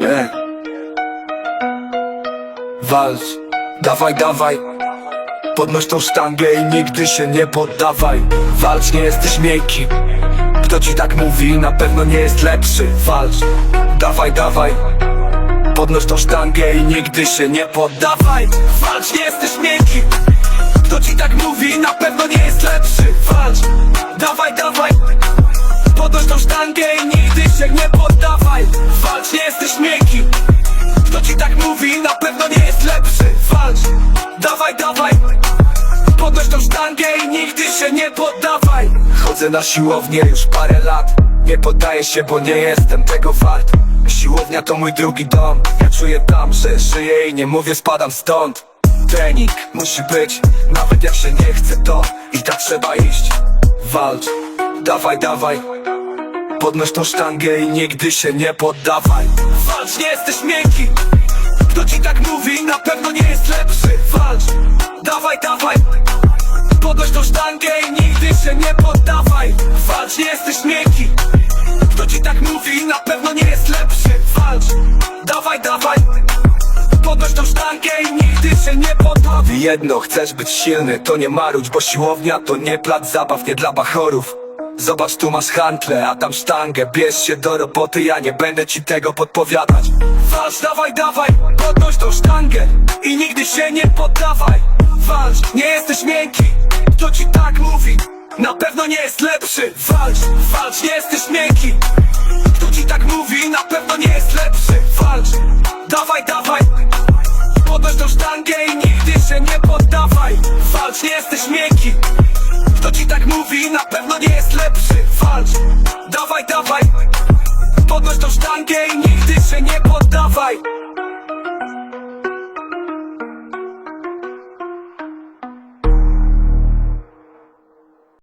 Nie. Walcz, dawaj, dawaj. Podnoś tą sztangę i nigdy się nie poddawaj. Walcz, nie jesteś miękki. Kto ci tak mówi, na pewno nie jest lepszy. Walcz, dawaj, dawaj. Podnoś tą sztangę i nigdy się nie poddawaj. Walcz, nie jesteś miękki. Kto ci tak mówi, na pewno nie jest lepszy. Walcz, dawaj, dawaj. Podnoś tą sztangę i nigdy się nie poddawaj Nie jesteś miękki. Kto ci tak mówi, na pewno nie jest lepszy. Walcz, dawaj, dawaj. Podnoś tą sztangę i nigdy się nie poddawaj. Chodzę na siłownię już parę lat. Nie poddaję się, bo nie jestem tego wart. Siłownia to mój drugi dom. Ja czuję tam, że żyję i nie mówię spadam stąd. Trening musi być, nawet jak się nie chce to I tak trzeba iść. Walcz, dawaj, dawaj Podnoś tą sztangę i nigdy się nie poddawaj. Walcz, nie jesteś miękki. Kto ci tak mówi, na pewno nie jest lepszy. Walcz, dawaj, dawaj. Podnoś tą sztangę i nigdy się nie poddawaj. Walcz, nie jesteś miękki. Kto ci tak mówi, na pewno nie jest lepszy. Walcz, dawaj, dawaj. Podnoś tą sztangę i nigdy się nie poddawaj. Jedno, chcesz być silny, to nie marudź Bo siłownia to nie plac zabaw, nie dla bachorów Zobacz, tu masz hantle, a tam sztangę. Bierz się do roboty, ja nie będę ci tego podpowiadać. Walcz, dawaj, dawaj, podnoś tą sztangę I nigdy się nie poddawaj. Walcz, nie jesteś miękki Kto ci tak mówi? Na pewno nie jest lepszy. Walcz, walcz, nie jesteś miękki Kto ci tak mówi? Na pewno nie jest lepszy. Walcz, dawaj, dawaj Podnoś tą sztangę i nigdy się nie poddawaj. Walcz, nie jesteś miękki kto ci tak mówi, na pewno nie jest lepszy. Walcz, dawaj, dawaj. Podnoś tą sztangę i nigdy się nie poddawaj.